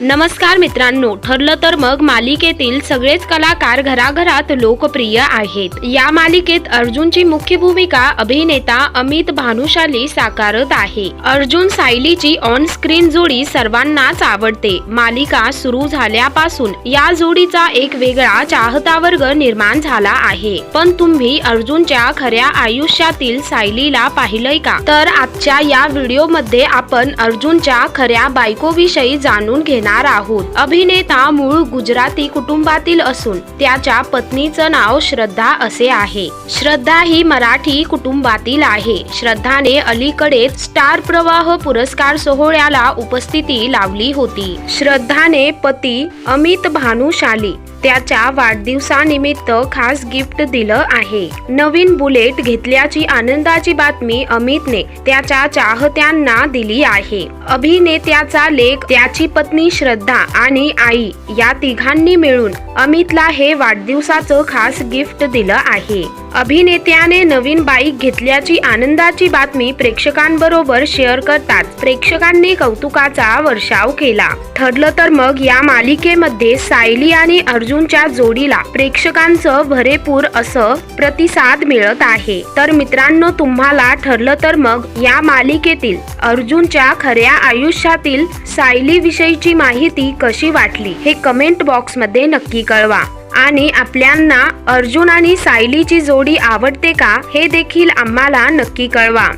नमस्कार मित्रांनो ठरलं तर मग मालिकेतील सगळेच कलाकार घराघरात लोकप्रिय आहेत. या मालिकेत अर्जुनची मुख्य भूमिका अभिनेता अमित भानुशाली साकारत आहे. अर्जुन सायलीची ऑन स्क्रीन जोडी सर्वांनाच आवडते. मालिका सुरू झाल्यापासून या जोडीचा एक वेगळा चाहता वर्ग निर्माण झाला आहे. पण तुम्ही अर्जुनच्या खऱ्या आयुष्यातील सायलीला पाहिलंय का? तर आजच्या या व्हिडिओमध्ये आपण अर्जुनच्या खऱ्या बायकोविषयी जाणून घेणार आहोत. अभिनेता मूळ गुजराती कुटुंबातील असून त्याच्या पत्नीचं नाव श्रद्धा असे आहे. श्रद्धा ही मराठी कुटुंबातील आहे. श्रद्धाने अलीकडे स्टार प्रवाह पुरस्कार सोहळ्याला उपस्थिती लावली होती. श्रद्धाने पती अमित भानुशाली त्याच्या वाढदिवसानिमित्त खास गिफ्ट दिलं आहे. नवीन बुलेट घेतल्याची आनंदाची बातमी अमितने त्याच्या चाहत्यांना दिली आहे. अभिनेत्याचा लेख त्याची पत्नी श्रद्धा आणि आई या तिघांनी मिळून अमितला हे वाढदिवसाचं खास गिफ्ट दिलं आहे. अभिनेत्याने नवीन बाईक घेतल्याची आनंदाची बातमी प्रेक्षकांबरोबर शेअर करतात. प्रेक्षकांनी कौतुकाचा वर्षाव केला. ठरलं तर मग या मालिकेमध्ये सायली आणि अर्जुनच्या जोडीला प्रेक्षकांचं भरेपूर असं प्रतिसाद मिळत आहे. तर मित्रांनो तुम्हाला ठरलं तर मग या मालिकेतील अर्जुनच्या खऱ्या आयुष्यातील सायली विषयीची माहिती कशी वाटली हे कमेंट बॉक्समध्ये नक्की कळवा. आणि आपल्यांना अर्जुन आणि सायलीची जोडी आवडते का हे देखील आम्हाला नक्की कळवा.